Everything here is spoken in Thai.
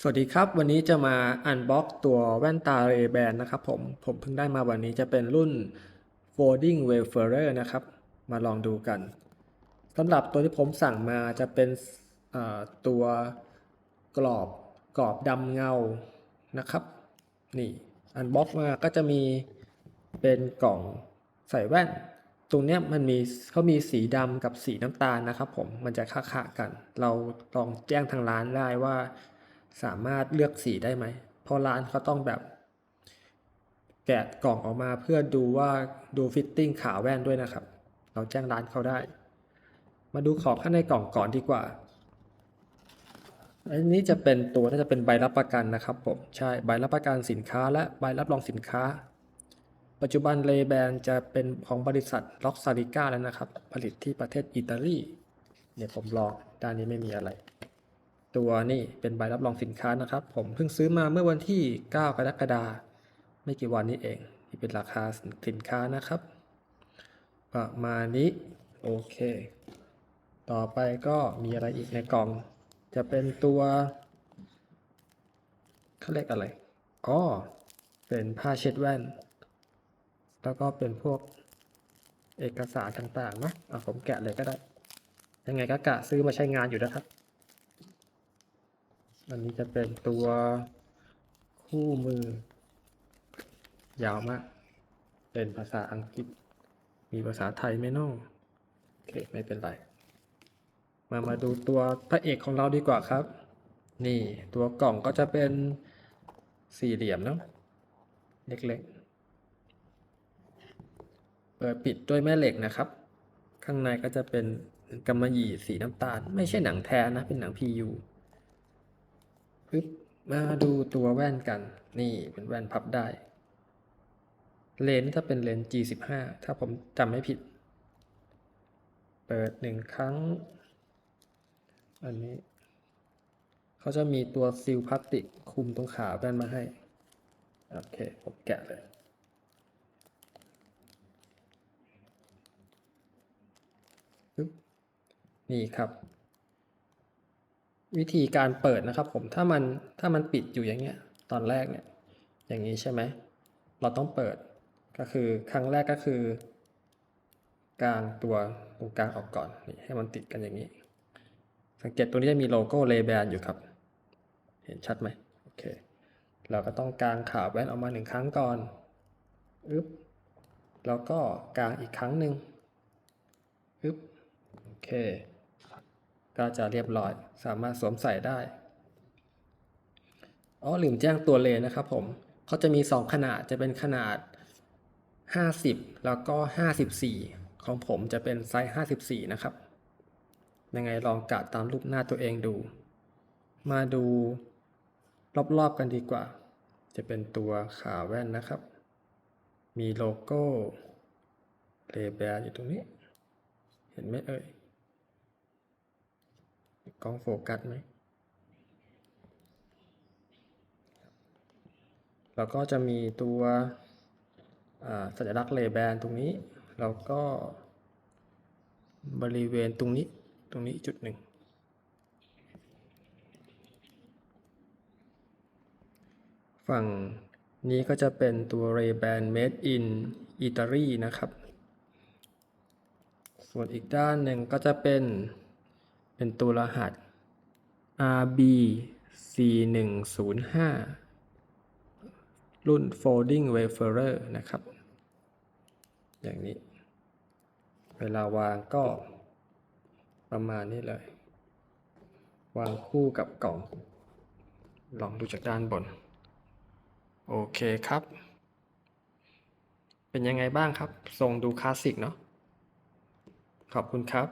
สวัสดีครับ วันนี้จะมาอันบ็อกตัวแว่นตา Ray-Ban นะครับผม ผมเพิ่งได้มาวันนี้จะเป็นรุ่น Folding Wayfarer นะครับ มาลองดูกันสำหรับตัวที่ผมสั่งมาจะเป็นตัวกรอบกรอบดำเงานะครับ นี่อันบ็อกมาก็จะมีเป็นกล่องใส่แว่น ตรงเนี้ยมันมีเขามีสีดำกับสีน้ำตาลนะครับผมมันจะค่าๆกัน เราลองแจ้งทางร้านได้ว่า สามารถเลือกสีได้ไหมเพราะร้านเขาต้องแบบแกะกล่องออกมาเพื่อดูว่าดูฟิตติ้งขาแว่นด้วยนะครับ เราแจ้งร้านเขาได้ มาดูของข้างในกล่องก่อนดีกว่า อันนี้จะเป็นตัวน่าจะเป็นใบรับประกันนะครับผมใช่ใบรับประกันสินค้า และใบรับรองสินค้า ปัจจุบันเลแบนจะเป็นของบริษัทล็อกซาริก้าแล้วนะครับ ผลิตที่ประเทศอิตาลีเนี่ยผมลองด้านนี้ไม่มีอะไร ตัวนี่เป็นใบรับรองสินค้านะครับ ผมเพิ่งซื้อมาเมื่อวันที่ 9 กรกฎาคมไม่กี่วันนี้เองนี่เป็นราคาสินค้านะครับ ประมาณนี้โอเค ต่อไปก็มีอะไรอีกในกล่อง จะเป็นตัวเขาเรียกอะไรอ๋อเป็นผ้าเช็ดแว่น แล้วก็เป็นพวกเอกสารต่างๆนะเอะผมแกะเลยก็ได้ ยังไงก็กะซื้อมาใช้งานอยู่นะครับ อันนี้จะเป็นตัวคู่มือ ยาวมาก เป็นภาษาอังกฤษ มีภาษาไทยไหมน้องโอเคไม่เป็นไร มามาดูตัวพระเอกของเราดีกว่าครับ นี่ตัวกล่องก็จะเป็นสี่เหลี่ยมเนาะเล็กๆ เปิดปิดด้วยแม่เหล็กนะครับ ข้างในก็จะเป็นกำมะหยี่สีน้ำตาล ไม่ใช่หนังแท้นะ เป็นหนัง PU ปึ๊บมาดูตัวแว่นกัน นี่เป็นแว่นพับได้ เลนส์ถ้าเป็นเลนส์ G15 ถ้าผมจำไม่ผิด เปิดหนึ่งครั้ง อันนี้ เขาจะมีตัวซีลพลาสติกคุมตรงขาแว่นมาให้ โอเค ผมแกะเลยปึ๊บนี่ครับ วิธีการเปิดนะครับผมถ้ามันถ้ามันปิดอยู่อย่างเงี้ยตอนแรกเนี่ยอย่างนี้ใช่ไหมเราต้องเปิดก็คือครั้งแรกก็คือกางตัวตรงกลางออกก่อนนี่ให้มันติดกันอย่างนี้ สังเกตตรงนี้จะมีโลโก้เลแบนอยู่ครับ เห็นชัดไหมโอเคเราก็ต้องกางขาแว่นออกมาหนึ่งครั้งก่อนอึ๊บแล้วก็กางอีกครั้งหนึ่งอึ๊บโอเค ก็จะเรียบร้อยสามารถสวมใส่ได้อ๋อลืมแจ้งตัวเลนนะครับผมเขาจะมี 2 ขนาดจะเป็นขนาด 50 แล้วก็ 54 ของผมจะเป็นไซส์ 54 นะครับ ยังไงลองกะตามรูปหน้าตัวเองดู มาดูรอบๆกันดีกว่า จะเป็นตัวขาแว่นนะครับ มีโลโก้เลเบลอยู่ตรงนี้ เห็นไหมเอ่ย กล้องโฟกัสไหมแล้วก็จะมีตัวสัญลักษณ์เลแบนตรงนี้ แล้วก็บริเวณตรงนี้ตรงนี้จุดหนึ่งฝั่งนี้ก็จะเป็นตัว Ray-Ban Made in Italy นะครับ ส่วนอีกด้านหนึ่งก็จะเป็น เป็นตัวรหัส RB C 1 0 5 รุ่น Folding Wayfarer นะครับ อย่างนี้ เวลาวางก็ประมาณนี้เลย วางคู่กับกล่อง ลองดูจากด้านบน โอเคครับ เป็นยังไงบ้างครับ ทรงดูคลาสสิกเนาะขอบคุณครับ